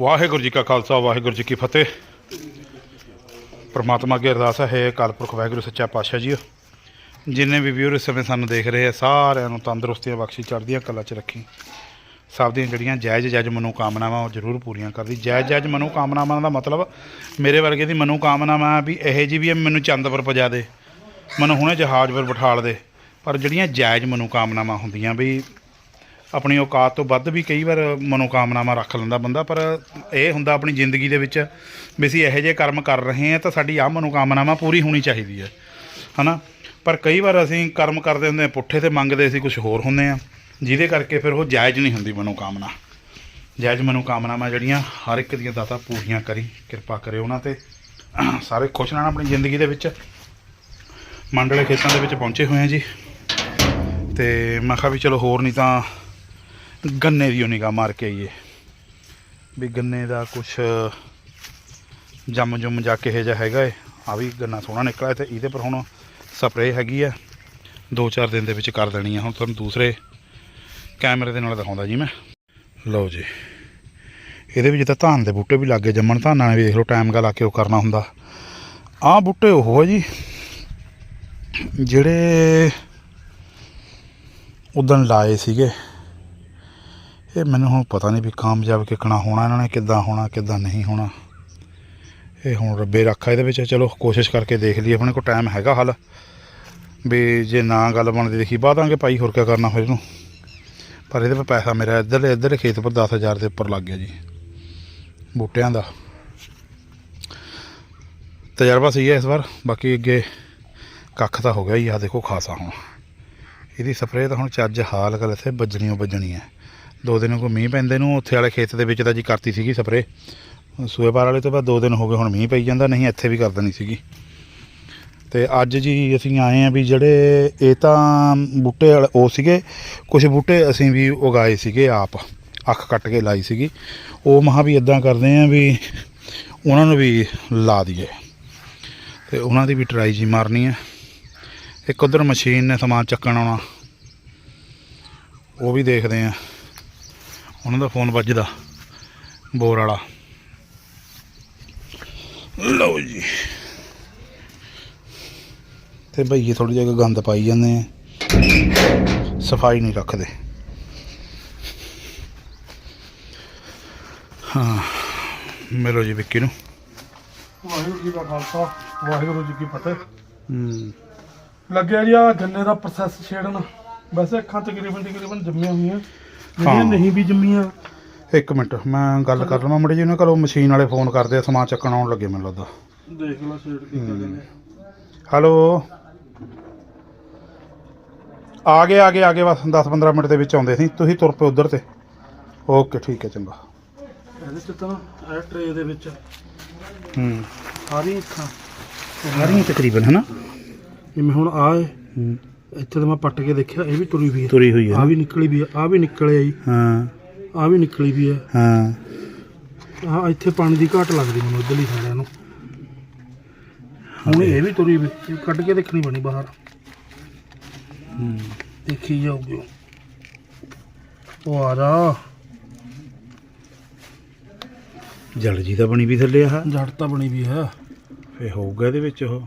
ਵਾਹਿਗੁਰੂ ਜੀ ਕਾ ਖਾਲਸਾ ਵਾਹਿਗੁਰੂ ਜੀ ਕੀ ਫਤਿਹ। ਪਰਮਾਤਮਾ ਅੱਗੇ ਅਰਦਾਸ ਹੈ ਅਕਾਲ ਪੁਰਖ ਵਾਹਿਗੁਰੂ ਸੱਚਾ ਪਾਤਸ਼ਾਹ ਜੀ ਜਿੰਨੇ ਵੀ ਵੀਰ ਇਸ ਸਮੇਂ ਸਾਨੂੰ ਦੇਖ ਰਹੇ ਆ ਸਾਰਿਆਂ ਨੂੰ ਤੰਦਰੁਸਤੀਆਂ ਬਖਸ਼ੀ ਚੜ੍ਹਦੀਆਂ ਕਲਾ 'ਚ ਰੱਖੀ। ਸਭ ਦੀਆਂ ਜਿਹੜੀਆਂ ਜਾਇਜ਼ ਜਾਇਜ਼ ਮਨੋਕਾਮਨਾਵਾਂ ਉਹ ਜ਼ਰੂਰ ਪੂਰੀਆਂ ਕਰਦੀ ਜਾਇਜ਼ ਜਾਇਜ਼ ਮਨੋਕਾਮਨਾਵਾਂ ਦਾ ਮਤਲਬ ਮੇਰੇ ਵਰਗੇ ਦੀ ਮਨੋਕਾਮਨਾਵਾਂ ਵੀ ਇਹੋ ਜੀ ਵੀ ਆ, ਮੈਨੂੰ ਚੰਦ ਪਰ ਪਜਾ ਦੇ ਮੈਨੂੰ ਹੁਣੇ ਜਹਾਜ਼ ਪਰ ਬਿਠਾਲ ਦੇ। ਪਰ ਜਿਹੜੀਆਂ ਜਾਇਜ਼ ਮਨੋਕਾਮਨਾਵਾਂ ਹੁੰਦੀਆਂ ਵੀ ਆਪਣੀ ਔਕਾਤ ਤੋਂ ਵੱਧ ਵੀ ਕਈ ਵਾਰ ਮਨੋਕਾਮਨਾਵਾਂ ਰੱਖ ਲੈਂਦਾ ਬੰਦਾ, ਪਰ ਇਹ ਹੁੰਦਾ ਆਪਣੀ ਜ਼ਿੰਦਗੀ ਦੇ ਵਿੱਚ ਵੀ ਅਸੀਂ ਇਹੋ ਜਿਹੇ ਕਰਮ ਕਰ ਰਹੇ ਹਾਂ ਤਾਂ ਸਾਡੀ ਆਹ ਮਨੋਕਾਮਨਾਵਾਂ ਪੂਰੀ ਹੋਣੀ ਚਾਹੀਦੀ ਹੈ, ਹਨਾ? ਪਰ ਕਈ ਵਾਰ ਅਸੀਂ ਕਰਮ ਕਰਦੇ ਹੁੰਦੇ ਹਾਂ, ਪੁੱਠੇ ਤੇ ਮੰਗਦੇ ਅਸੀਂ ਕੁਝ ਹੋਰ ਹੁੰਦੇ ਆ ਜਿਹਦੇ ਕਰਕੇ ਫਿਰ ਉਹ ਜਾਇਜ਼ ਨਹੀਂ ਹੁੰਦੀ ਮਨੋਕਾਮਨਾ। ਜਾਇਜ਼ ਮਨੋਕਾਮਨਾਵਾਂ ਜਿਹੜੀਆਂ ਹਰ ਇੱਕ ਦੀਆਂ ਦਾਤਾ ਪੂਰੀਆਂ ਕਰੀ, ਕਿਰਪਾ ਕਰੇ ਉਹਨਾਂ ਤੇ। ਸਾਰੇ ਖੁਸ਼ ਰਹਿਣਾ ਆਪਣੀ ਜ਼ਿੰਦਗੀ ਦੇ ਵਿੱਚ। ਮੰਡਲੇ ਖੇਤਾਂ ਦੇ ਵਿੱਚ ਪਹੁੰਚੇ ਹੋਏ ਆ ਜੀ। ਤੇ ਮੈਂ ਕਿਹਾ ਵੀ ਚਲੋ ਹੋਰ ਨਹੀਂ ਤਾਂ ਗੰਨੇ ਦੀ ਨਿਗਾਹ ਮਾਰ ਕੇ ਆਈਏ। ਵੀ ਗੰਨੇ ਦਾ ਕੁਛ, ਜੰਮ ਜੁਮ ਜਾ ਕੇ ਜਿਹਾ ਹੈਗਾ ਏ। ਆ ਵੀ ਗੰਨਾ ਸੋਹਣਾ ਨਿਕਲਿਆ ਤੇ ਇਹਦੇ ਪਰ ਹੁਣ ਸਪਰੇਅ ਹੈਗੀ ਆ। ਦੋ ਚਾਰ ਦਿਨ ਦੇ ਵਿੱਚ ਕਰ ਦੇਣੀ ਆ। ਹੁਣ ਤੁਹਾਨੂੰ ਦੂਸਰੇ ਕੈਮਰੇ ਦੇ ਨਾਲ ਦਿਖਾਉਂਦਾ ਜੀ ਮੈਂ। ਲਓ ਜੀ। ਇਹਦੇ ਵਿੱਚ ਤਾਂ ਧਾਨ ਦੇ ਬੂਟੇ ਵੀ ਲੱਗੇ ਜੰਮਣ। ਧਾਨਾਂ ਨੇ ਵੇਖ ਲਓ ਟਾਈਮ ਗਾ ਲਾ ਕੇ ਉਹ ਕਰਨਾ ਹੁੰਦਾ। ਆਹ ਬੂਟੇ ਉਹ ਆ ਜੀ, ਜਿਹੜੇ ਉਦੋਂ ਲਾਏ ਸੀਗੇ। ਇਹ ਮੈਨੂੰ ਹੁਣ ਪਤਾ ਨਹੀਂ ਵੀ ਕਾਮਯਾਬ ਕਿੱਕਣਾ ਹੋਣਾ, ਇਹਨਾਂ ਨੇ ਕਿੱਦਾਂ ਹੋਣਾ, ਕਿੱਦਾਂ ਨਹੀਂ ਹੋਣਾ। ਇਹ ਹੁਣ ਰੱਬੇ ਰੱਖਾ ਇਹਦੇ ਵਿੱਚ, ਚਲੋ ਕੋਸ਼ਿਸ਼ ਕਰਕੇ ਦੇਖ ਲਈਏ, ਆਪਣੇ ਕੋਲ ਟਾਈਮ ਹੈਗਾ ਹੱਲ। ਵੀ ਜੇ ਨਾ ਗੱਲ ਬਣਦੀ ਦੇਖੀ ਬਾਦਾਂਗੇ ਭਾਈ, ਹੋਰ ਕੀ ਕਰਨਾ ਫਿਰ ਇਹਨੂੰ। ਪਰ ਇਹਦੇ 'ਤੇ ਪੈਸਾ ਮੇਰਾ ਇੱਧਰ ਇੱਧਰ ਖੇਤ ਪਰ 10000 ਦੇ ਉੱਪਰ ਲੱਗ ਗਿਆ ਜੀ, ਬੂਟਿਆਂ ਦਾ। ਤਜਰਬਾ ਸਹੀ ਹੈ ਇਸ ਵਾਰ, ਬਾਕੀ ਅੱਗੇ ਕੱਖ ਤਾਂ ਹੋ ਗਿਆ ਹੀ ਆ, ਦੇਖੋ ਖਾਸਾ ਹੁਣ। ਇਹਦੀ ਸਪਰੇਅ ਤਾਂ ਹੁਣ ਚੱਜ ਹਾਲ ਗੱਲ ਇੱਥੇ ਵੱਜਣੀ ਓ ਵੱਜਣੀ ਹੈ। ਦੋ ਦਿਨ ਕੋ ਮੀਂਹ ਪੈਂਦੇ ਨੂੰ, ਉੱਥੇ ਵਾਲੇ ਖੇਤ ਦੇ ਵਿੱਚ ਤਾਂ ਜੀ ਕਰਤੀ ਸੀਗੀ ਸਪਰੇਅ। ਸੂਏਪਾਰ ਵਾਲੇ ਤੋਂ ਬਾਅਦ ਦੋ ਦਿਨ ਹੋ ਗਏ ਹੁਣ ਮੀਂਹ ਪਈ ਜਾਂਦਾ, ਨਹੀਂ ਇੱਥੇ ਵੀ ਕਰ ਦੇਣੀ ਸੀਗੀ। ਤੇ ਅੱਜ ਜੀ ਅਸੀਂ ਆਏ ਆ ਵੀ ਜਿਹੜੇ ਇਹ ਤਾਂ ਬੂਟੇ ਵਾਲੇ, ਉਹ ਸੀਗੇ ਕੁਝ ਬੂਟੇ ਅਸੀਂ ਵੀ ਉਗਾਏ ਸੀਗੇ ਆਪ, ਅੱਖ ਕੱਟ ਕੇ ਲਾਈ ਸੀਗੀ। ਉਹ ਮਹਾ ਵੀ ਇਦਾਂ ਕਰਦੇ ਆ ਵੀ ਉਹਨਾਂ ਨੂੰ ਵੀ ਲਾ ਦਈਏ। ਤੇ ਉਹਨਾਂ ਦੀ ਵੀ ਟਰਾਈ ਜੀ ਮਾਰਨੀ ਹੈ। ਇੱਕ ਉਧਰ ਮਸ਼ੀਨ ਨੇ ਸਮਾਨ ਚੱਕਣ ਆਉਣਾ, ਉਹ ਵੀ ਦੇਖਦੇ ਆ ਉਹਨਾਂ ਦਾ ਫੋਨ ਵੱਜਦਾ ਬੋਰ ਵਾਲਾ। ਲਓ ਜੀ। ਤੇ ਭਈਏ ਥੋੜੀ ਜਿਹੀ ਗੰਦ ਪਾਈ ਜਾਂਦੇ ਆ। ਸਫ਼ਾਈ ਨਹੀਂ ਰੱਖਦੇ। ਹਾਂ ਮਿਲੋ ਜੀ ਵਿੱਕੀ ਨੂੰ। ਵਾਹਿਗੁਰੂ ਜੀ ਦਾ ਖਾਲਸਾ ਵਾਹਿਗੁਰੂ ਜੀ ਕੀ ਫਤਿਹ। ਹੂੰ। ਲੱਗਿਆ ਜੀ ਆ ਗੰਨੇ ਦਾ ਪ੍ਰੋਸੈਸ ਛੇੜਨ। ਵੈਸੇ ਅੱਖਾਂ ਤਕਰੀਬਨ ਤਕਰੀਬਨ ਜੰਮੀਆਂ ਹੋਈਆਂ। ਜਿਹੜੀਆਂ। ਨਹੀਂ ਵੀ ਜੰਮੀਆਂ। ਇੱਕ ਮਿੰਟ ਮੈਂ ਗੱਲ ਕਰ ਲਵਾਂ ਮੁੰਡੇ ਜੀ ਉਹਨਾਂ ਕੋਲੋਂ ਮਸ਼ੀਨ ਵਾਲੇ ਫੋਨ ਕਰਦੇ ਆ ਸਮਾਨ ਚੱਕਣ ਆਉਣ ਲੱਗੇ ਮੈਨੂੰ ਲੱਗਦਾ। ਦੇਖ ਲਾ ਛੇੜ ਕੇ ਕਹਿੰਦੇ ਹੈਲੋ। ਆ ਗਏ ਆ ਗਏ ਆ ਗਏ ਬਸ 10-15 ਮਿੰਟ ਦੇ ਵਿੱਚ ਆਉਂਦੇ ਸੀ। ਤੁਸੀਂ ਤੁਰ ਪਏ ਉਧਰ ਤੇ। ਓਕੇ ਠੀਕ ਹੈ ਚੰਗਾ। ਇਹਦੇ ਚ ਤਾਂ ਇਹ ਟਰੇ ਦੇ ਵਿੱਚ ਹੂੰ। ਸਾਰੀਆਂ ਅੱਖਾਂ। ਸਾਰੀਆਂ ਤਕਰੀਬਨ ਹਨਾ ਜਿਵੇਂ ਹੁਣ ਆ ਹੂੰ। ਇੱਥੇ ਤਾਂ ਮੈਂ ਪੱਟ ਕੇ ਦੇਖਿਆ ਇਹ ਵੀ ਤੁਰੀ ਵੀ ਹੈ। ਤੁਰੀ ਹੋਈ ਆ ਹੈ ਵੀ ਨਿਕਲੀ ਵੀ ਆ ਆ ਵੀ ਨਿਕਲਿਆ ਜੀ। ਹਾਂ। ਆ ਵੀ ਨਿਕਲੀ ਵੀ ਹੈ। ਹਾਂ। ਆ ਇੱਥੇ ਪਾਣੀ ਦੀ ਘਾਟ ਲੱਗਦੀ ਮੈਨੂੰ ਇਧਰਲੀ ਸਾਰਿਆਂ ਨੂੰ। ਹੁਣ ਇਹ ਵੀ ਤੁਰੀ ਵੀ ਇਹ ਕੱਢ ਕੇ ਦੇਖਣੀ ਬਣੀ ਬਾਹਰ। ਹੂੰ। ਦੇਖੀ ਜਾਊਗੀ ਉਹ। ਆ ਜਾ। ਜਲ ਜੀ ਤਾਂ ਬਣੀ ਵੀ ਥੱਲੇ ਆਹ ਜੜ ਤਾਂ ਬਣੀ ਵੀ ਹੈ। ਫੇ ਹੋਊਗਾ ਇਹਦੇ ਵਿੱਚ ਉਹ।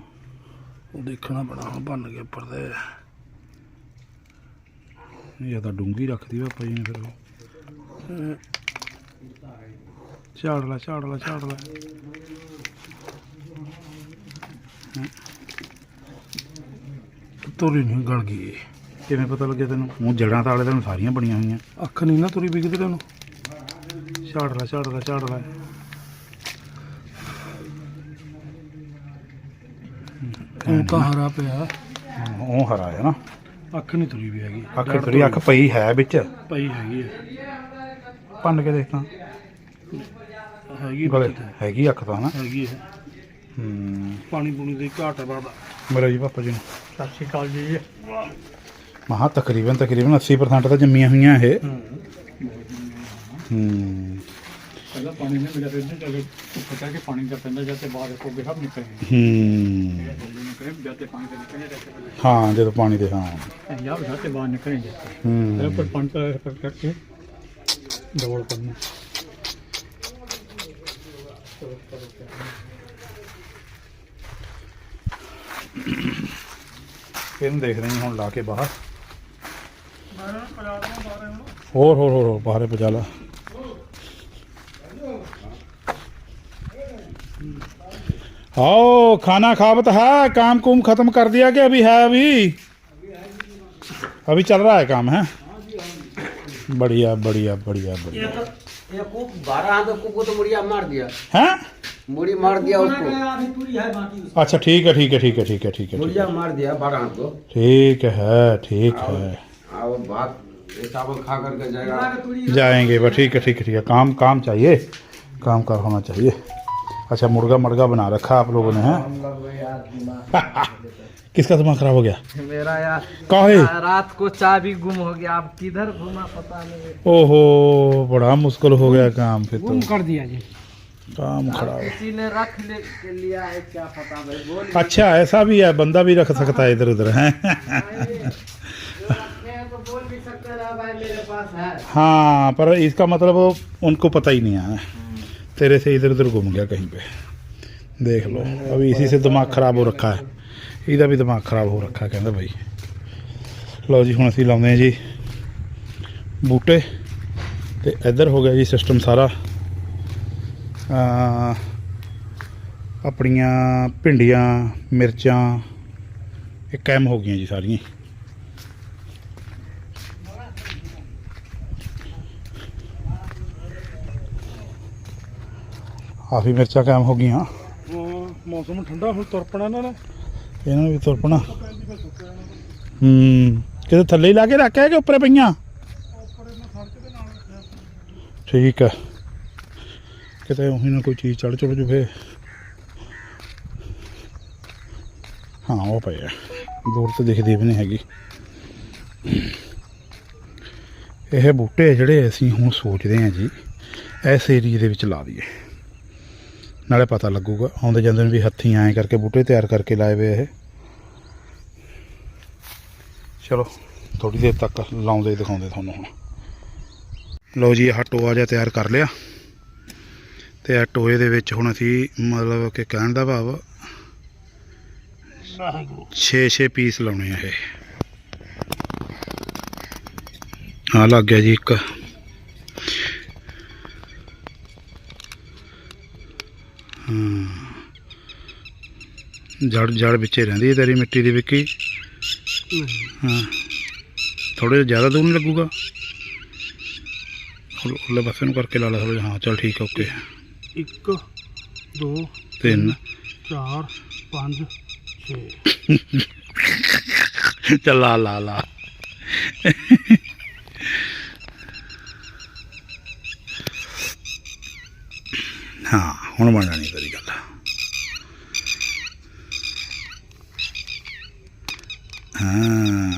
ਉਹ ਦੇਖਣਾ ਬਣਾ ਬਣ ਗਿਆ ਉੱਪਰ ਦੇ ਇਹ ਤਾਂ ਡੂੰਗੀ ਰੱਖਦੀ ਪਾਪਾ ਜੀ ਨੇ ਫਿਰ ਉਹ। ਝਾੜ ਲੈ ਝਾੜ ਲੈ ਝਾੜ ਲੈ ਤੁਰੀ ਨਹੀਂ ਗਲ ਗਈ ਕਿਵੇਂ ਪਤਾ ਲੱਗਿਆ ਤੈਨੂੰ? ਉਹ ਜੜਾਂ ਤਾਂ ਵਾਲੇ ਤੈਨੂੰ ਸਾਰੀਆਂ ਬਣੀਆਂ ਹੋਈਆਂ। ਅੱਖ ਨਹੀਂ ਨਾ ਤੁਰੀ ਵੀ ਕਿਤੇ ਨੂੰ ਝਾੜ ਲੈ ਝਾੜ ਲੈ ਝਾੜ ਲੈ ਉਹ ਤਾਂ ਹਰਾ ਪਿਆ। ਉਹ ਹਰਾ ਹੈ ਨਾ। ਅੱਖ ਨਹੀਂ ਤੁਰੀ ਵੀ ਹੈਗੀ। ਅੱਖ ਜੜ ਤੇਰੀ ਅੱਖ ਪਈ ਹੈ ਵਿੱਚ? ਪਈ ਹੈਗੀ ਹੈ। ਭੰਨ ਕੇ ਦੇਖਾਂ। ਹੈਗੀ ਗਲੇ। ਹੈਗੀ ਅੱਖ ਤਾਂ ਨਾ ਹੈਗੀ ਹੈ। ਹੂੰ। ਪਾਣੀ ਪੂਣੀ ਦੀ ਘਾਟ ਹੈ ਬਾਬਾ। ਮੇਰਾ ਜੀ ਪਾਪਾ ਜੀ ਨੂੰ। ਸਤਿ ਸ਼੍ਰੀ ਅਕਾਲ ਜੀ। ਮਹਾ ਤਕਰੀਬਨ ਤਕਰੀਬਨ 80% ਤਾਂ ਜੰਮੀਆਂ ਹੋਈਆਂ ਇਹ। ਹੂੰ। ਪਹਿਲਾਂ ਪਾਣੀ ਨੇ ਮੇਰਾ ਇੱਧਰ ਚੱਲੇ ਉੱਪਰ ਕੇ ਪਾਣੀ ਦਾ ਪੈਂਦਾ ਜਦ ਤੇ ਬਾਹਰ ਦੇਖੋ ਸਭ ਨਿਕਲੇ ਹੂੰ। ਨਿਕਲੇ ਜਦ ਤੇ ਪਾਣੀ ਦੇ ਨਿਕਲੇ ਜਾਂਦੇ ਹਾਂ ਜਦੋਂ ਪਾਣੀ ਦੇ ਹਾਂ। ਯਾਰ ਜਦ ਤੇ ਬਾਹਰ ਨਿਕਲੇ ਜਾਂਦੇ ਹੂੰ। ਫਿਰ ਉੱਪਰ ਪਾਣੀ ਦਾ ਕਰਕੇ ਡਬਲ ਕਰਨਾ। ਇਹਨੂੰ ਦੇਖਦੇ ਹਾਂ ਹੁਣ ਲਾ ਕੇ ਬਾਹਰ। ਹੋਰ ਹੋਰ ਹੋਰ ਹੋਰ, ਬਾਹਰੇ ਪਜਾ ਲਾ। आओ खाना खावत है काम कुम खत्म कर दिया कि अभी है अभी? अभी चल रहा है काम है? बढ़िया बढ़िया बढ़िया बढ़िया। ये कुक बारह हाथ कुक को तो मुड़िया मार दिया। हैं? मुड़ी मार दिया उसको। है अच्छा ठीक है ठीक है ठीक है ठीक है ठीक है ठीक मुड़िया है। मार दिया बारह हाथ को। ठीक है ठीक है। चावल खा करके जाएगा। जाएँगे बस ठीक है ठीक है ठीक है। काम काम चाहिए काम कर होना चाहिए। अच्छा मुर्गा मुर्गा बना रखा आप लोगों ने हैं? किसका दिमाग खराब हो गया? मेरा यार काहे रात को चाबी गुम हो गया अब किधर घुमा पता नहीं। ओहो बड़ा मुश्किल हो गया काम फिर तो। कर दिया जी। काम खराब। किसी ने रख ले के लिया है क्या पता भाई बोल। अच्छा ऐसा भी है बंदा भी रख सकता है इधर उधर जो रखे बोल भी सकते ना भाई मेरे पास है? हाँ पर इसका मतलब उनको पता ही नहीं है। तेरे से इधर उधर घूम गया कहीं पे देख लो अभी इसी से दिमाग ਖਰਾਬ ਹੋ ਰੱਖਾ ਹੈ ਇਹਦਾ ਵੀ ਦਿਮਾਗ ਖਰਾਬ ਹੋ ਰੱਖਾ ਕਹਿੰਦਾ ਬਾਈ ਲਓ ਜੀ ਹੁਣ ਅਸੀਂ ਲਾਉਂਦੇ ਹਾਂ ਜੀ ਬੂਟੇ ਤੇ ਇੱਧਰ ਹੋ ਗਿਆ ਜੀ ਸਿਸਟਮ ਸਾਰਾ ਆ ਆਪਣੀਆਂ ਭਿੰਡੀਆਂ ਮਿਰਚਾਂ ਇਹ ਕੈਮ ਹੋ ਗਈਆਂ ਜੀ ਸਾਰੀਆਂ ਕਾਫੀ ਮਿਰਚਾਂ ਕੈਮ ਹੋ ਗਈਆਂ। ਮੌਸਮ ਠੰਡਾ ਹੁਣ ਤੁਰ ਪਣਾ ਇਹਨਾਂ ਨੇ। ਇਹਨਾਂ ਨੂੰ ਵੀ ਤੁਰਪਣਾ ਹੂੰ ਕਿਤੇ ਥੱਲੇ ਹੀ ਲਾ ਕੇ ਰੱਖਿਆ ਕਿ ਉੱਪਰੇ ਪਈਆਂ? ਠੀਕ ਹੈ। ਕਿਤੇ ਉਹੀ ਨਾ ਕੋਈ ਚੀਜ਼ ਚੜ ਚੜ ਜਵੇ। ਹਾਂ ਉਹ ਪਏ ਆ। ਦੂਰ ਤੋਂ ਦਿਖਦੀ ਵੀ ਨਹੀਂ ਹੈਗੀ। ਇਹ ਬੂਟੇ ਜਿਹੜੇ ਅਸੀਂ ਹੁਣ ਸੋਚਦੇ ਹਾਂ ਜੀ ਇਸ ਏਰੀਏ ਦੇ ਵਿੱਚ ਲਾ ਦਈਏ। ਨਾਲੇ ਪਤਾ ਲੱਗੂਗਾ। ਆਉਂਦੇ ਜਾਂਦੇ ਨੂੰ ਵੀ ਹੱਥੀਂ ਐਂ ਕਰਕੇ ਬੂਟੇ ਤਿਆਰ ਕਰਕੇ ਲਾਏ ਵੇ ਇਹ। ਚਲੋ ਥੋੜੀ ਦੇਰ ਤੱਕ ਲਾਉਂਦੇ ਦਿਖਾਉਂਦੇ ਤੁਹਾਨੂੰ ਹੁਣ। ਲਓ ਜੀ, ਆਹ ਟੋਆ ਜਿਹਾ ਤਿਆਰ ਕਰ ਲਿਆ। ਤੇ ਇਹ ਟੋਏ ਦੇ ਵਿੱਚ ਹੁਣ ਅਸੀਂ ਮਤਲਬ ਕਿ ਕਹਿਣ ਦਾ ਭਾਵ 6-6 ਪੀਸ ਲਾਉਣੇ ਆ ਇਹ। ਆ ਲੱਗ ਗਿਆ ਜੀ ਇੱਕ ਜੜ ਜੜ ਵਿੱਚੇ ਰਹਿੰਦੀ ਹੈ ਤੇਰੀ ਮਿੱਟੀ ਦੀ ਵਿੱਕੀ। ਹਾਂ। ਥੋੜੇ ਜ਼ਿਆਦਾ ਦੂਰ ਨਹੀਂ ਲੱਗੂਗਾ? ਉਰਲੇ ਪਾਸੇ ਨੂੰ ਕਰਕੇ ਲਾ ਲਾ ਥੋੜਾ ਹਾਂ ਚਲ ਠੀਕ ਹੈ ਓਕੇ। 1 2 ਤਿੰਨ। 4 5 6 ਚੱਲ ਲਾ ਲਾ ਲਾ। ਹਾਂ ਹੁਣ ਬਣ ਜਾਣੀ ਤੇਰੀ ਗੱਲ। ਹਾਂ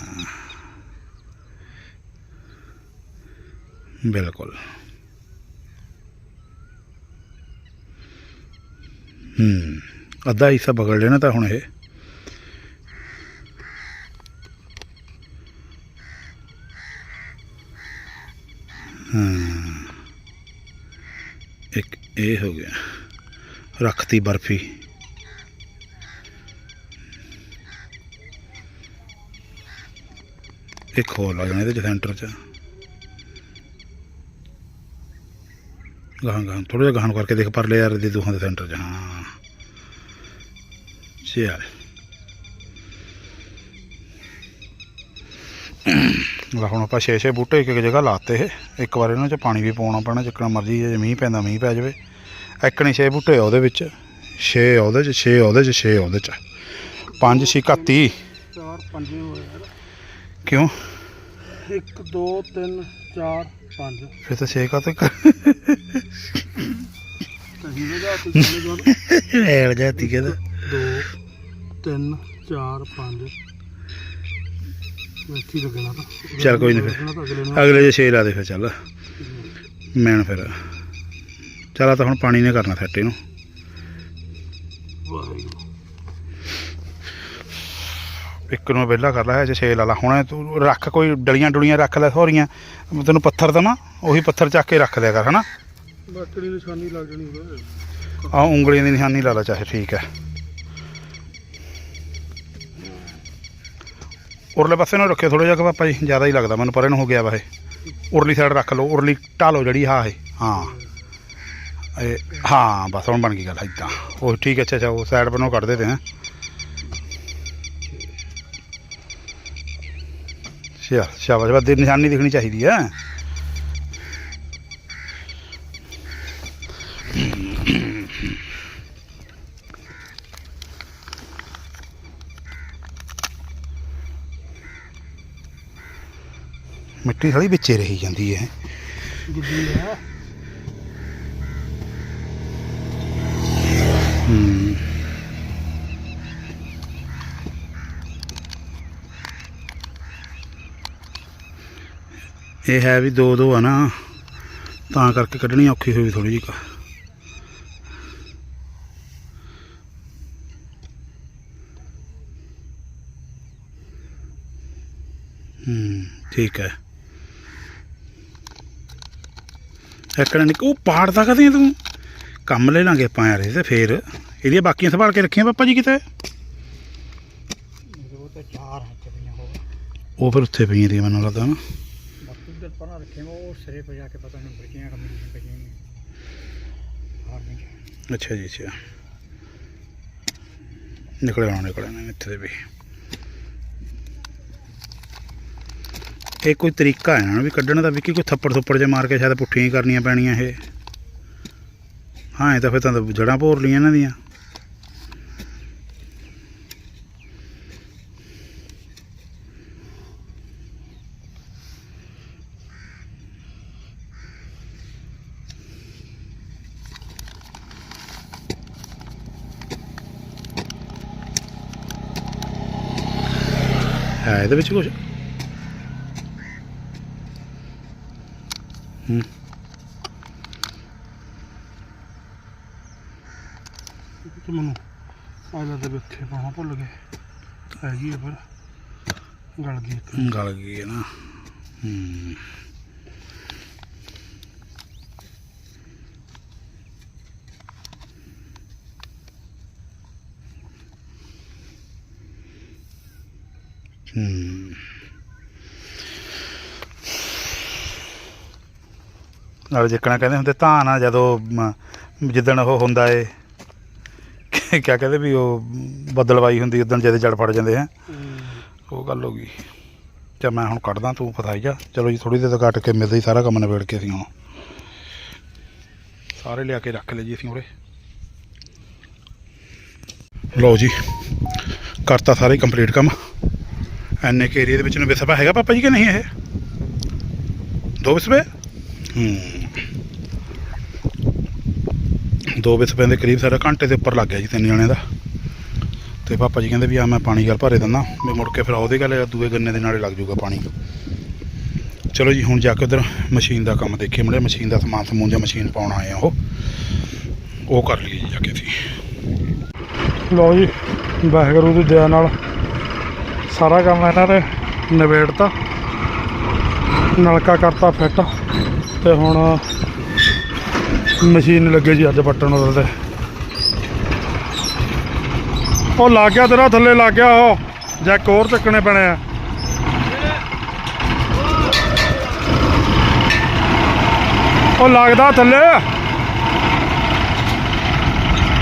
ਬਿਲਕੁਲ ਹੂੰ ਅੱਧਾ ਹਿੱਸਾ ਬਗੜ ਲੈਣਾ ਤਾਂ ਹੁਣ ਇਹ ਹਾਂ ਇੱਕ ਇਹ ਹੋ ਗਿਆ ਰੱਖਤੀ ਬਰਫੀ ਇੱਕ ਹੋਰ ਲਾ ਜਾਣਾ ਇਹਦੇ ਸੈਂਟਰ ਚ। ਗਾਹਾਂ ਗਾਹਾਂ ਥੋੜਾ ਜਿਹਾ ਗਾਹਾਂ ਕਰਕੇ ਦੇਖ ਪਰ ਲੈ ਯਾਰ ਦੇ ਦੋਹਾਂ ਦੇ ਸੈਂਟਰ ਚ, ਹਾਂ। ਚੱਲ। ਲਾ ਹੁਣ ਆਪਾਂ ਛੇ ਛੇ ਬੂਟੇ ਇੱਕ ਇੱਕ ਜਗ੍ਹਾ ਲਾਤੇ ਇਹ। ਇੱਕ ਵਾਰ ਇਹਨਾਂ 'ਚ ਪਾਣੀ ਵੀ ਪਾਉਣਾ ਪੈਣਾ, ਜਿੱਕਣਾ ਮਰਜ਼ੀ ਜੇ ਮੀਂਹ ਪੈਂਦਾ, ਮੀਂਹ ਪੈ ਜਾਵੇ। ਇੱਕਣੀ ਛੇ ਬੂਟੇ ਆ ਉਹਦੇ ਵਿੱਚ। ਛੇ ਉਹਦੇ 'ਚ, ਛੇ ਉਹਦੇ 'ਚ, ਛੇ ਉਹਦੇ 'ਚ। ਪੰਜ, ਛੇ, ਇਕੱਤੀ। 4 5 ਹੋਏ ਯਾਰ। ਕਿਉਂ? 1 2 3 4 5 ਫਿਰ ਤਾਂ ਛੇ ਕਾਤੇ ਕਹੀਂ ਵਜਾ ਤੇ ਚਲੇ ਜਾਣ ਐਲ ਜਾਤੀ ਕਹਿੰਦਾ। 2 3 4 5 ਇੱਥੇ ਹੀ ਲੱਗਣਾ ਤਾਂ। ਚੱਲ ਕੋਈ ਨੀ ਫਿਰ। ਅਗਲੇ ਨੂੰ। ਜੇ ਛੇ ਲਾ ਦੇ ਫਿਰ ਚੱਲ। ਮੈਨ ਫਿਰ ਚੱਲ ਤਾਂ ਹੁਣ ਪਾਣੀ ਨੇ ਕਰਨਾ ਸੈੱਟ ਇਹਨੂੰ ਵਾਹਿਗੁਰੂ। ਇੱਕ ਨੂੰ ਵਿਹਲਾ ਕਰ ਲੈ ਜੇ ਛੇ ਲਾ ਲਾ। ਹੁਣ ਤੂੰ ਰੱਖ ਕੋਈ ਡਲੀਆਂ ਡੁਲੀਆਂ ਰੱਖ ਲੈ ਸੋਰੀਆਂ ਤੈਨੂੰ ਪੱਥਰ ਦਵਾਂ ਉਹੀ ਪੱਥਰ ਚੱਕ ਕੇ ਰੱਖ ਲਿਆ ਕਰ ਹਨਾ? ਬਾਟੜੀ ਨਿਸ਼ਾਨੀ ਲੱਗ ਜਣੀ ਆ ਉਂਗਲੀਆਂ ਦੀ ਨਿਸ਼ਾਨੀ ਲਾ ਲਾ ਚਾਹੇ ਠੀਕ ਹੈ। ਉਰਲੇ ਪਾਸੇ ਨੂੰ ਰੱਖਿਓ ਥੋੜਾ ਜਿਹਾ ਕਿ ਪਾਪਾ ਜੀ ਜ਼ਿਆਦਾ ਹੀ ਲੱਗਦਾ ਮੈਨੂੰ ਪਰੇ ਨੂੰ ਹੋ ਗਿਆ ਵਾ ਇਹ। ਉਰਲੀ ਸਾਈਡ ਰੱਖ ਲਓ ਉਰਲੀ ਢਾਲੋ ਜਿਹੜੀ ਹਾਂ ਇਹ ਹਾਂ। ਇਹ ਹਾਂ ਬਸ ਹੁਣ ਬਣ ਗਈ ਗੱਲ ਇਦਾਂ ਉਹ ਠੀਕ ਹੈ ਅੱਛਾ ਅੱਛਾ ਉਹ ਸਾਈਡ ਪਰ ਨੂੰ ਕੱਢ ਦੇ ਤੇ ਹਾਂ। ਸ਼ਾ ਸ਼ਾਬਾਸ਼, ਬਸ ਦੀ ਨਿਸ਼ਾਨੀ ਦਿਖਣੀ ਚਾਹੀਦੀ ਹੈ ਮਿੱਟੀ ਸਾਲੀ ਵਿੱਚੇ ਰਹੀ ਜਾਂਦੀ ਹੈ। ਗੁੱਡੀ ਆ ਹੂੰ ਇਹ ਹੈ ਵੀ ਦੋ ਦੋ ਆ ਨਾ ਤਾਂ ਕਰਕੇ ਕੱਢਣੀ ਔਖੀ ਹੋਈ ਥੋੜੀ ਜਿਹੀ ਹੂੰ ਠੀਕ ਹੈ। ਐਕੜਾ ਨਿਕ ਉਹ ਪਾੜਦਾ ਕਦੇ ਤੂੰ? ਕੰਮ ਲੈ ਲਾਂਗੇ ਆਪਾਂ ਯਾਰ ਇਹ ਤੇ ਫੇਰ। ਇਹਦੀਆਂ ਬਾਕੀਆਂ ਸੰਭਾਲ ਕੇ ਰੱਖੀਆਂ ਪਾਪਾ ਜੀ ਕਿਤੇ? ਉਹ ਤਾਂ ਚਾਰ ਹੱਥ ਪਈਆਂ ਉਹ ਫਿਰ ਉੱਥੇ ਪਈਆਂ ਦੀ ਮੈਨੂੰ ਲੱਗਦਾ ਨਾ। ਬਾਕੀ ਉਧਰ ਪਰਾਂ ਰੱਖੇ ਉਹ ਸਿਰੇ ਪੇ ਜਾ ਕੇ ਪਤਾ ਨਹੀਂ ਬਰਕੀਆਂ ਕਮੀਆਂ ਪਈਆਂ ਨੇ। ਅੱਛਾ ਜੀ, ਅੱਛਾ। ਨਿਕਲੇ ਆਉਣਾ ਨਿਕਲੇ ਨਾ ਇੱਥੇ ਦੇ ਵੀ। ਇਹ ਕੋਈ ਤਰੀਕਾ ਹੈ ਨਾ ਵੀ ਕੱਢਣ ਦਾ, ਵੀ ਕਿ ਕੋਈ ਥੱਪੜ ਥੁੱਪੜ ਜੇ ਮਾਰ ਕੇ ਸ਼ਾਇਦ ਪੁੱਠੀਆਂ ਹੀ ਕਰਨੀਆਂ ਪੈਣੀਆਂ ਇਹ। ਹਾਂ, ਇਹ ਤਾਂ ਫਿਰ ਤਾਂ ਜੜਾਂ ਭੋਰ ਲੀਆਂ ਇਹਨਾਂ ਦੀਆਂ। ਵਿੱਚ ਕੁਝ ਹੂੰ ਤੇ ਮੈਨੂੰ ਆ ਜਾਂਦਾ ਵੀ ਉੱਥੇ ਪਾਉਣਾ ਭੁੱਲ ਗਏ ਹੈਗੀ ਪਰ ਗਲ ਗਈ ਗਲ ਗਈ ਹੈ ਨਾ ਹੂੰ ਨਾਲ ਜਿੱਕਣਾ ਕਹਿੰਦੇ ਹੁੰਦੇ ਧਾਨ ਆ ਜਦੋਂ ਜਿੱਦਣ ਉਹ ਹੁੰਦਾ ਏ ਕਿਆ ਕਹਿੰਦੇ ਵੀ ਉਹ ਬੱਦਲਵਾਈ ਹੁੰਦੀ ਉਦੋਂ ਜਦੇ ਜੜ ਫੜ ਜਾਂਦੇ ਹੈ। ਉਹ ਗੱਲ ਹੋ ਗਈ। ਤੇ ਮੈਂ ਹੁਣ ਕੱਢਦਾ ਤੂੰ ਫਸਾਈ ਜਾ। ਚਲੋ ਜੀ ਥੋੜੀ ਦੇਰ ਤੱਕ ਕੱਟ ਕੇ ਮਿਲਦੇ ਹੀ ਸਾਰਾ ਕੰਮ ਨਿਬੇੜ ਕੇ ਅਸੀਂ ਹੁਣ। ਸਾਰੇ ਲਿਆ ਕੇ ਰੱਖ ਲਏ ਜੀ ਅਸੀਂ ਉਰੇ। ਲਓ ਜੀ ਕਰਤਾ ਸਾਰੇ ਕੰਪਲੀਟ ਕੰਮ। ਐਨੇ ਕੇ ਏਰੀਆ ਦੇ ਵਿੱਚ ਨੂੰ ਵਿਸਬਾ ਹੈਗਾ ਪਾਪਾ ਜੀ ਕਿ ਨਹੀਂ ਇਹ? ਦੋ ਵਿਸਬੇ ਹੂੰ? ਦੋ ਵਿਸਬਿਆਂ ਦੇ ਕਰੀਬ ਸਾਡਾ ਘੰਟੇ ਦੇ ਉੱਪਰ ਲੱਗ ਗਿਆ ਜੀ ਤਿੰਨ ਜਣੇ ਦਾ। ਤੇ ਪਾਪਾ ਜੀ ਕਹਿੰਦੇ ਵੀ ਆ ਮੈਂ ਪਾਣੀ ਗੱਲ ਭਰੇ ਦਿੰਦਾ, ਵੀ ਮੁੜ ਕੇ ਫਿਰ ਉਹਦੇ ਗੱਲ, ਦੂਏ ਗੰਨੇ ਦੇ ਨਾਲੇ ਲੱਗ ਜਾਊਗਾ ਪਾਣੀ। ਚਲੋ ਜੀ, ਹੁਣ ਜਾ ਕੇ ਉਧਰ ਮਸ਼ੀਨ ਦਾ ਕੰਮ ਦੇਖੀਏ ਮੜੇ ਮਸ਼ੀਨ ਦਾ ਸਮਾਨ ਸਮੂਨ ਜਾਂ ਮਸ਼ੀਨ ਪਾਉਣ ਆਏ ਆ ਉਹ। ਉਹ ਕਰ ਲਈਏ ਜੀ ਜਾ ਕੇ ਅਸੀਂ। ਲਓ ਜੀ, ਵਾਹਿਗੁਰੂ ਦੀ ਦਇਆ ਨਾਲ ਸਾਰਾ ਕੰਮ ਇਹਨਾਂ ਨੇ ਨਿਬੇੜਤਾ, ਨਲਕਾ ਕਰਤਾ ਫਿੱਟ ਤੇ ਹੁਣ ਮਸ਼ੀਨ ਲੱਗੇ ਜੀ ਅੱਜ ਬਟਨ ਉਹਦੇ ਤੇ। ਉਹ ਲੱਗ ਗਿਆ ਤੇਰਾ, ਥੱਲੇ ਲੱਗ ਗਿਆ ਉਹ, ਜੈਕ ਹੋਰ ਚੱਕਣੇ ਪੈਣੇ ਆ। ਉਹ ਲੱਗਦਾ ਥੱਲੇ।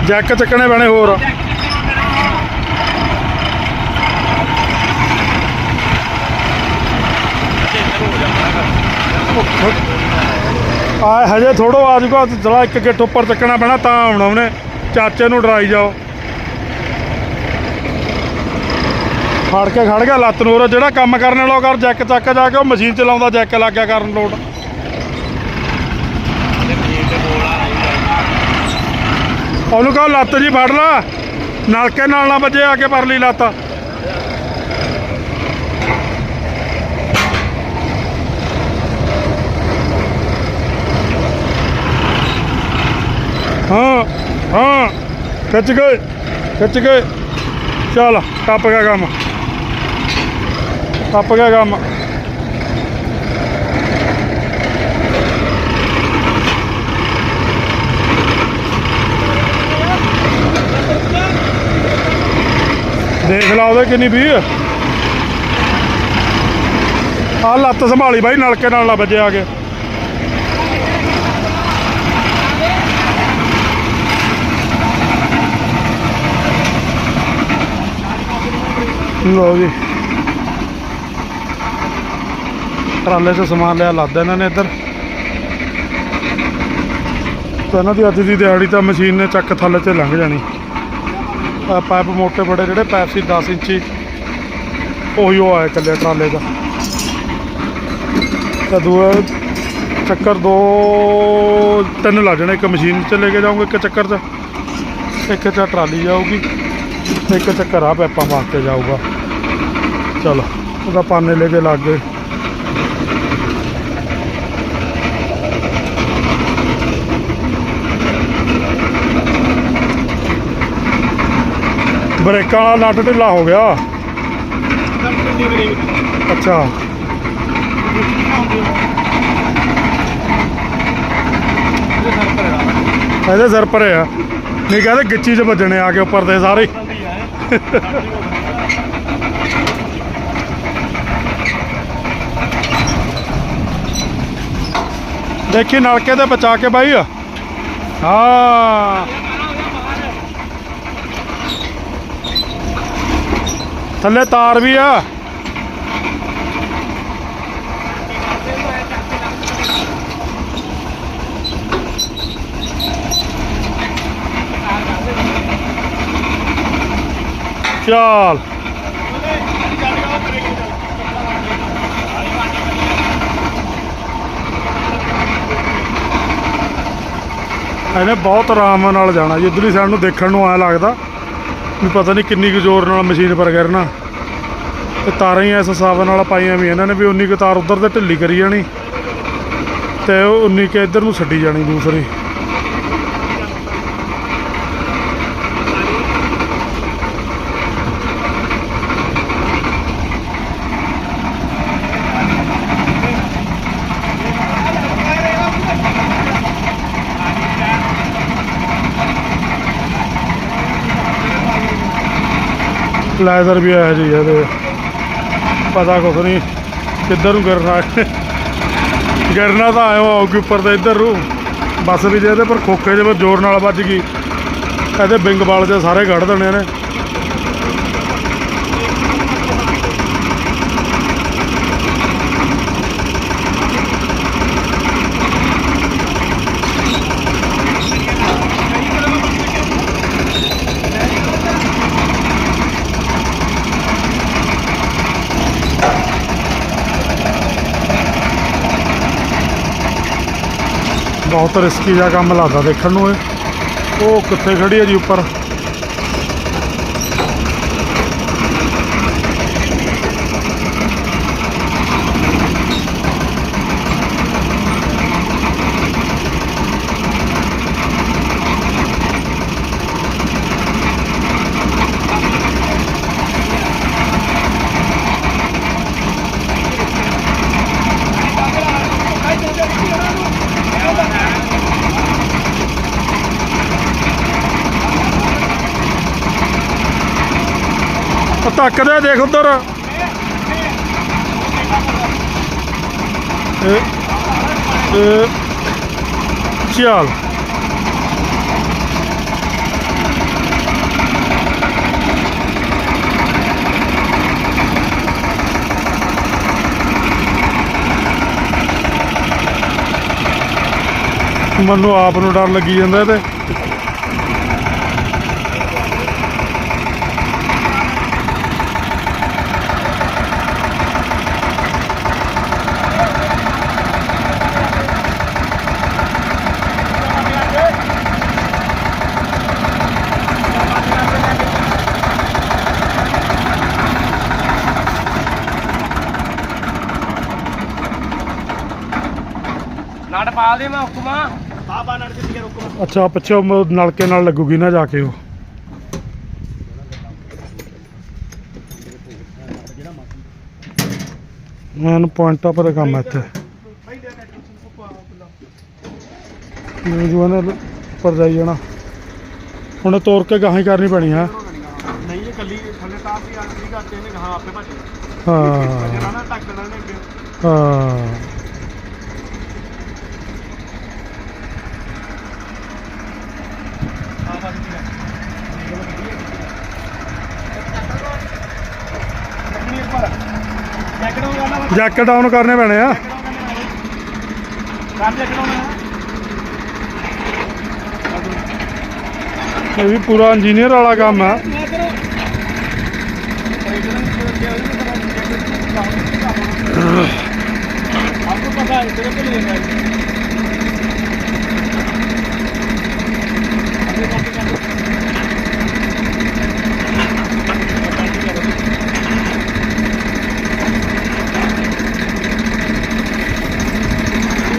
ਜੈਕ ਚੱਕਣੇ ਪੈਣੇ ਹੋਰ। ਆ ਹਜੇ ਥੋੜੋ ਆ ਜੂਗਾ ਜਰਾ ਇੱਕ ਗਿੱਟ ਉੱਪਰ ਚੱਕਣਾ ਪੈਣਾ, ਤਾਂ ਆਉਣਾ ਉਹਨੇ। ਚਾਚੇ ਨੂੰ ਡਰਾਈ ਜਾਓ। ਫੜ ਕੇ ਖੜ ਗਿਆ ਲੱਤ ਨੂੰ, ਉਹ ਜਿਹੜਾ ਕੰਮ ਕਰਨ ਵਾਲਾ ਉਹ ਕਰ, ਜੈਕ ਚੱਕ ਜਾ ਕੇ ਉਹ ਮਸ਼ੀਨ ਚਲਾਉਂਦਾ, ਜੈਕ ਲੱਗ ਕਰਨ ਲੋਡ। ਉਹਨੂੰ ਕਹੋ, ਲੱਤ ਜੀ ਫੜ ਲਾ। ਨਲਕੇ ਨਾਲ ਨਾ ਵੱਜੇ ਆ ਕੇ ਪਰਲੀ ਲੱਤ। ਹਾਂ ਹਾਂ। खिंच ਗਏ खिंच गए ਚੱਲ, ਟੱਪ ਗਿਆ ਕੰਮ। ਟੱਪ ਗਿਆ ਕੰਮ। ਦੇਖ ਲਾ ਉਹਦੇ ਕਿੰਨੀ ਵੀ ਆ ਲੱਤ ਸੰਭਾਲੀ ਬਾਈ, ਨਲਕੇ ਨਾਲ ਨਾ ਵੱਜਿਆ ਆ ਕੇ। ਲੋ ਜੀ। ਟਰਾਲੇ 'ਚ ਸਮਾਨ ਲਿਆ, ਲੱਦ ਇਹਨਾਂ ਨੇ ਇੱਧਰ। ਤਾਂ ਇਹਨਾਂ ਦੀ ਅੱਜ ਦੀ ਦਿਹਾੜੀ ਤਾਂ ਮਸ਼ੀਨ ਨੇ ਚੱਕ ਥੱਲੇ 'ਚ ਲੰਘ ਜਾਣੀ। ਆ ਪਾਈਪ ਮੋਟੇ ਬੜੇ, ਜਿਹੜੇ ਪਾਈਪ ਸੀ 10 ਇੰਚੀ, ਉਹੀ ਉਹ ਆਇਆ ਇਕੱਲੇ ਟਰਾਲੇ ਦਾ ਤਾਂ ਦੂਆ ਚੱਕਰ ਦੋ, ਤਿੰਨ ਲੱਗ ਜਾਣੇ, ਇੱਕ ਮਸ਼ੀਨ 'ਚ ਲੈ ਕੇ ਜਾਊਂਗੇ, ਇੱਕ ਚੱਕਰ 'ਚ। ਇੱਕ 'ਚ ਟਰਾਲੀ ਜਾਊਗੀ। ਇੱਕ ਚੱਕਰ ਆ ਪੈਪਾਂ ਵਾਸਤੇ ਜਾਊਗਾ। ਚਲੋ, ਉਹਦਾ ਪਾਨੇ ਲੈ ਕੇ ਲੱਗ ਗਏ। ਬ੍ਰੇਕਾਂ ਵਾਲਾ ਲੱਟ ਢਿੱਲਾ ਹੋ ਗਿਆ। ਅੱਛਾ। ਇਹਦੇ ਸਿਰ ਪਰੇ ਆ। ਨਹੀਂ ਕਹਿੰਦੇ ਗਿੱਚੀ 'ਚ ਵੱਜਣੇ ਆ ਕੇ ਉੱਪਰ ਦੇ ਸਾਰੇ। ਦੇਖੀ ਨਲਕੇ ਤੇ ਬਚਾ ਕੇ ਬਾਈ। ਹਾਂ। ਥੱਲੇ ਤਾਰ ਵੀ ਆ। ਚੱਲ। ਇਹਨੇ ਬਹੁਤ ਆਰਾਮ ਨਾਲ ਜਾਣਾ ਜੀ। ਉਧਰਲੀ ਸਾਈਡ ਨੂੰ ਦੇਖਣ ਨੂੰ ਐ ਲੱਗਦਾ ਵੀ ਪਤਾ ਨਹੀਂ ਕਿੰਨੀ ਕੁ ਜ਼ੋਰ ਨਾਲ ਮਸ਼ੀਨ ਪਰ ਗਿਰਨਾ ਤੇ ਤਾਰਾਂ ਹੀ ਇਸ ਹਿਸਾਬ ਨਾਲ ਪਾਈਆਂ ਵੀ ਇਹਨਾਂ ਨੇ ਵੀ ਉਨੀ ਕੁ ਤਾਰ ਉਧਰ ਤੇ ਢਿੱਲੀ ਕਰੀ ਜਾਣੀ ਤੇ ਉਹ ਉਨੀ ਕੁ ਇੱਧਰ ਨੂੰ ਛੱਡੀ ਜਾਣੀ ਦੂਸਰੀ। ਲੈਦਰ ਵੀ ਆਇਆ ਜੀ ਇਹਦੇ ਪਤਾ ਕੁਛ ਨਹੀਂ ਕਿੱਧਰ ਨੂੰ ਗਿਰਨਾ ਗਿਰਨਾ ਤਾਂ ਆਇਓ ਆਉਗੀ ਉੱਪਰ ਤੇ ਇੱਧਰ ਨੂੰ ਬੱਸ ਵੀ ਜੇ ਇਹਦੇ ਪਰ ਖੋਖੇ ਜੇ ਜ਼ੋਰ ਨਾਲ ਵੱਜ ਗਈ, ਇਹਦੇ ਬਿੰਗ ਬਾਲ ਜੇ ਸਾਰੇ ਕੱਢ ਦੇਣੇ ਨੇ। ਬਹੁਤ ਰਿਸਕੀ ਜਿਹਾ ਕੰਮ ਲੱਗਦਾ ਦੇਖਣ ਨੂੰ ਇਹ। ਉਹ ਕਿੱਥੇ ਖੜੀ ਹੈ ਜੀ ਉੱਪਰ? ਧੱਕਦੇ ਦੇਖ ਉਧਰ। ਚੱਲ ਮੈਨੂੰ ਆਪ ਨੂੰ ਡਰ ਲੱਗੀ ਜਾਂਦਾ ਇਹਦੇ। ਨੜ ਪਾ ਦੇ ਮੈਂ ਹੁਕਮਾ। ਅੱਛਾ ਪਿੱਛੇ ਨਲਕੇ ਨਾਲ ਲੱਗੂਗੀ ਨਾ ਜਾ ਕੇ ਉਹ। ਮੈਨੂੰ ਪੁਆਇੰਟਾਂ ਪਰ ਕੰਮ ਹੈ ਇੱਥੇ। ਨਾ ਉੱਪਰ ਜਾਈ ਜਾਣਾ। ਹੁਣ ਤੋਰ ਕੇ ਗਾਹਾਂ ਹੀ ਕਰਨੀ ਪੈਣੀ ਹੈ ਨਹੀਂ ਇਹ ਕੱਲੀ ਥੱਲੇ ਤਾਰ ਦੀ ਆਂਟੀ ਕਰਤੇ ਨੇ ਕਹਾ ਆਪੇ ਭੱਜ ਹਾਂ। ਹਾਂ ਆ ਬਸ ਠੀਕ ਹੈ ਪਰ ਜੈਕਟ ਜੈਕਟ ਡਾਊਨ ਕਰਨੇ ਪੈਣੇ ਆ। ਇਹ ਵੀ ਪੂਰਾ ਇੰਜੀਨੀਅਰ ਵਾਲਾ ਕੰਮ ਆ। ਆਪਕੋ ਪਤਾ ਹੈ ਤੇਰੇ ਕੋਲ ਹੀ ਹੈ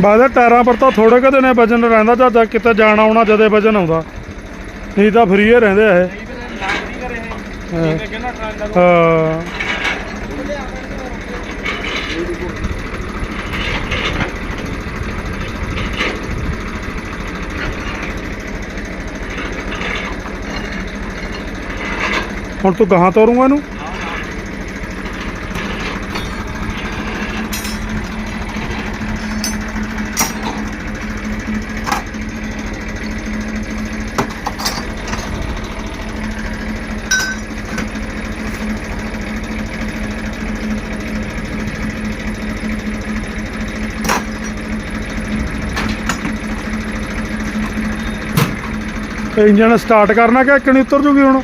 ਬਾਦਾ ਟਾਇਰਾਂ ਪਰ ਤਾਂ ਥੋੜੇ ਕਦੇ ਨੇ ਵਜਨ ਰਹਿੰਦਾ, ਜਦ ਕਿਤੇ ਜਾਣਾ ਆਉਣਾ, ਜਦੇ ਵਜਨ ਆਉਂਦਾ। ਨਹੀਂ ਤਾਂ ਫਰੀ ਹੀ ਰਹਿੰਦੇ ਆ ਇਹ। ਹਾਂ। ਹੁਣ ਤੂੰ ਕਹਾਂ ਤੋਰੂਗਾ ਇਹਨੂੰ? ਇੰਜਨ ਸਟਾਰਟ ਕਰਨਾ ਕਿ ਇੱਕ ਨਹੀਂ ਉਤਰ ਜੂਗੀ ਹੁਣ?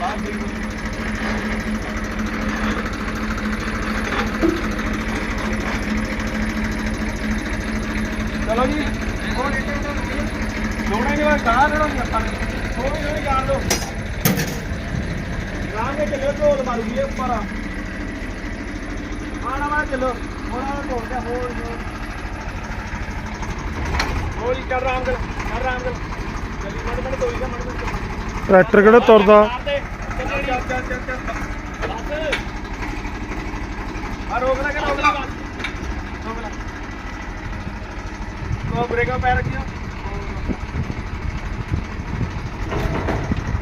ਟਰੈਕਟਰ ਕਿਹੜਾ ਤੁਰਦਾ? ਆ ਰੋਕ ਲੈ ਕੇ ਰੋਕ ਲੈ। ਕੋ ਬ੍ਰੇਕਾਂ ਪੈ ਰੱਖਿਓ।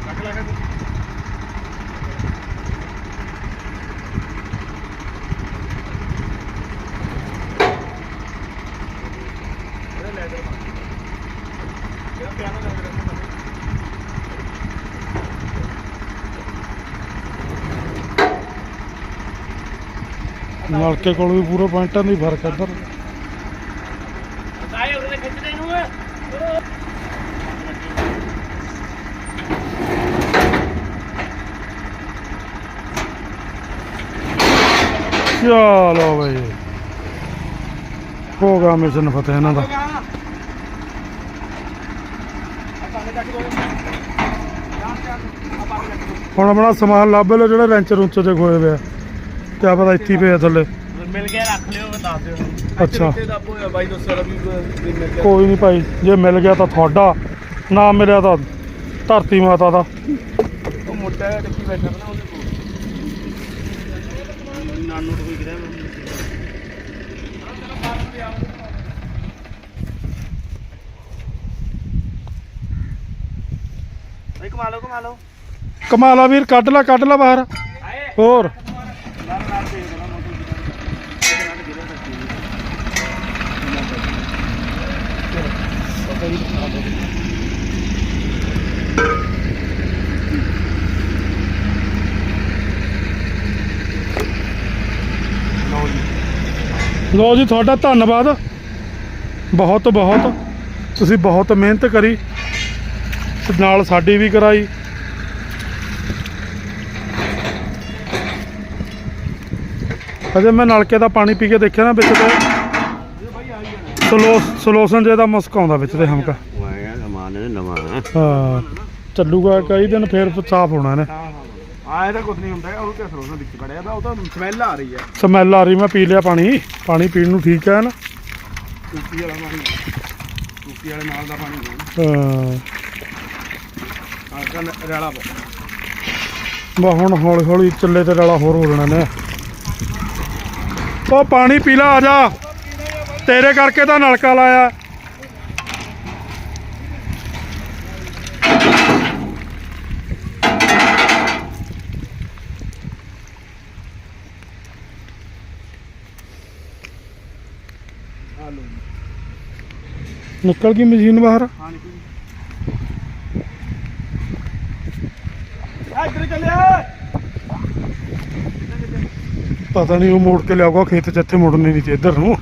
ਲੱਗ ਲੱਗ ਨਲਕੇ ਕੋਲ ਵੀ ਪੂਰੇ ਪੁਆਇੰਟਾਂ ਦੀ ਫ਼ਰਕ ਇੱਧਰ। ਆਏ ਉਹਨੇ ਖਿੱਚਦੇ ਨੂੰ ਚਲੋ ਬਈ। ਹੋ ਗਿਆ ਮਿਸ਼ਨ ਫਤਿਹ ਇਹਨਾਂ ਦਾ। ਹੁਣ ਆਪਣਾ ਸਮਾਨ ਲੱਭ ਲਓ ਜਿਹੜੇ ਰੈਂਚਰ ਉੱਚੇ ਤੇ ਖੋਏ ਹੋਇਆ ਕਿਆ ਪਤਾ ਇੱਥੇ ਹੀ ਪਿਆ ਥੱਲੇ। ਮਿਲ ਗਿਆ ਰੱਖ ਲਿਓ ਬਤਾ ਦਿਓ। ਅੱਛਾ। ਕਿੱਥੇ ਦੱਬ ਹੋਇਆ ਬਾਈ ਦੱਸੋ ਰਵੀ ਵੀ ਮਿਲ ਗਿਆ। ਕੋਈ ਨਹੀਂ ਭਾਈ ਜੇ ਮਿਲ ਗਿਆ ਤਾਂ ਤੁਹਾਡਾ ਨਾ ਮਿਲਿਆ ਤਾਂ ਧਰਤੀ ਮਾਤਾ ਦਾ। ਉਹ ਮੁੰਡਾ ਟਿੱਕੀ ਬੈਠਾ ਨਾ ਉਹਦੇ ਕੋਲ। ਨਾਨੂ ਨੂੰ ਕੋਈ ਕਿਹਾ ਕਮਾ ਲਓ ਕਮਾਲਾ ਵੀਰ ਕੱਢ ਲੈ ਕੱਢ ਲੈ ਬਾਹਰ। ਹੋਰ। ਲੋ ਜੀ ਤੁਹਾਡਾ ਧੰਨਵਾਦ। ਬਹੁਤ ਬਹੁਤ। ਤੁਸੀਂ ਬਹੁਤ ਮਿਹਨਤ ਕਰੀ ਤੇ ਨਾਲ ਸਾਡੀ ਵੀ ਕਰਾਈ। ਅਜੇ ਮੈਂ ਨਲਕੇ ਦਾ ਪਾਣੀ ਪੀ ਕੇ ਦੇਖਿਆ ਨਾ ਵਿੱਚ ਤੇ। ਸਲੋ ਸਲੋਸਨ ਜੇ ਦਾ ਮੁਸਕ ਆਉਂਦਾ ਵਿੱਚ ਤੇ ਹਮਕਾ। ਉਹ ਆਇਆ ਸਮਾਨ ਨੇ ਨਵਾਂ ਹਾਂ। ਚੱਲੂਗਾ ਕਈ ਦਿਨ ਫੇਰ ਸਾਫ਼ ਹੋਣਾ ਹਾਂ ਆਏ ਤਾਂ ਕੁਝ ਨਹੀਂ ਹੁੰਦਾ ਹੈਗਾ, ਉਹ ਕਿਸ ਰੋਜ਼ ਵਿੱਚ ਖੜਿਆ ਦਾ ਉਹ ਤਾਂ ਸਮੈਲ ਆ ਰਹੀ ਹੈ। ਸਮੈਲ ਆ ਰਹੀ ਮੈਂ ਪੀ ਲਿਆ ਪਾਣੀ। ਪਾਣੀ ਪੀਣ ਨੂੰ ਠੀਕ ਹੈ ਨਾ? ਟੂਟੀ ਵਾਲਾ ਪਾਣੀ ਟੂਟੀ ਵਾਲੇ ਨਾਲ ਦਾ ਪਾਣੀ ਹਾਂ। ਆ ਕੰਨ ਰੈਲਾ ਬਾ ਹੁਣ ਹੌਲੀ ਹੌਲੀ ਚੱਲੇ ਤੇ ਰਲਾ ਹੋਰ ਹੋ ਜਾਣਾ ਨੇ ਉਹ ਪਾਣੀ ਪੀ ਲਾ ਆ ਜਾ। ਤੇਰੇ ਕਰਕੇ ਤਾਂ ਨਲਕਾ ਲਾਇਆ। ਨਿਕਲ ਗਈ ਮਸ਼ੀਨ ਬਾਹਰ। ਹਾਂ ਨਿਕਲ ਆ ਇੱਧਰ ਚੱਲਿਆ ਪਤਾ ਨਹੀਂ ਉਹ ਮੋੜ ਕੇ ਲਿਆਊਗਾ ਖੇਤ ਚ ਇੱਥੇ ਮੁੜਨੀ ਨਹੀਂ ਸੀ ਇੱਧਰ ਨੂੰ।